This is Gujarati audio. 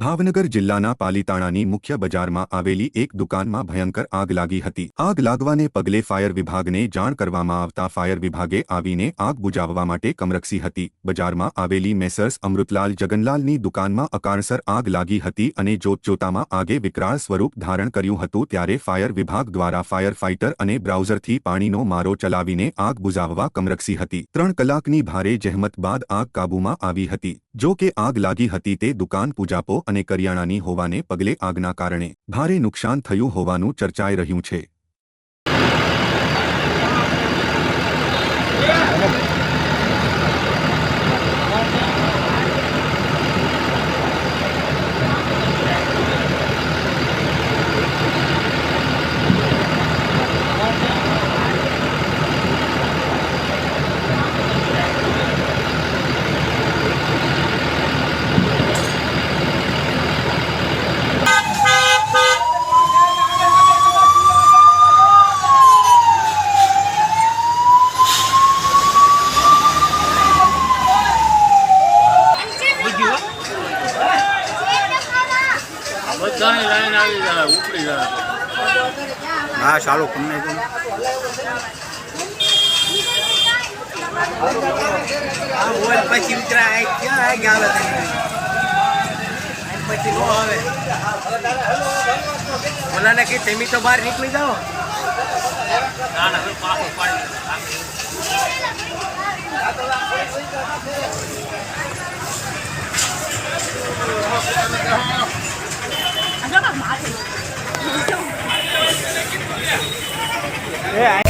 ભાવનગર જિલ્લાના પાલીતાણાની મુખ્ય બજારમાં આવેલી એક દુકાનમાં ભયંકર આગ લાગી હતી. આગ લાગવાને પગલે ફાયર વિભાગને જાણ કરવામાં આવતા ફાયર વિભાગે આવીને આગ બુઝાવવા માટે કમરકસી હતી. બજારમાં આવેલી મેસર્સ અમૃતલાલ જગનલાલની દુકાનમાં અકારણસર આગ લાગી હતી અને જોતજોતામાં આગે વિકરાળ સ્વરૂપ ધારણ કર્યું હતું ત્યારે ફાયર વિભાગ દ્વારા ફાયર ફાઇટર અને બ્રાઉઝરથી પાણીનો મારો ચલાવીને આગ બુઝાવવા કમરકસી હતી. ત્રણ કલાકની ભારે જહેમત બાદ આગ કાબૂમાં આવી હતી. જો કે આગ લાગી હતી તે દુકાન પૂજાપો અને કરિયાણાની હોવાને પગલે આગના કારણે ભારે નુકસાન થયું હોવાનું ચર્ચાઈ રહ્યું છે. બધાની લાઈન આવી જાય ઉપડી જાય. હા ચાલો તમને પછી ઉતરા ક્યાં આવે પછી નો આવે. ઓલાને કે તમે તો બહાર નીકળી જાઓ. ના ના પાછો પાડી Thế anh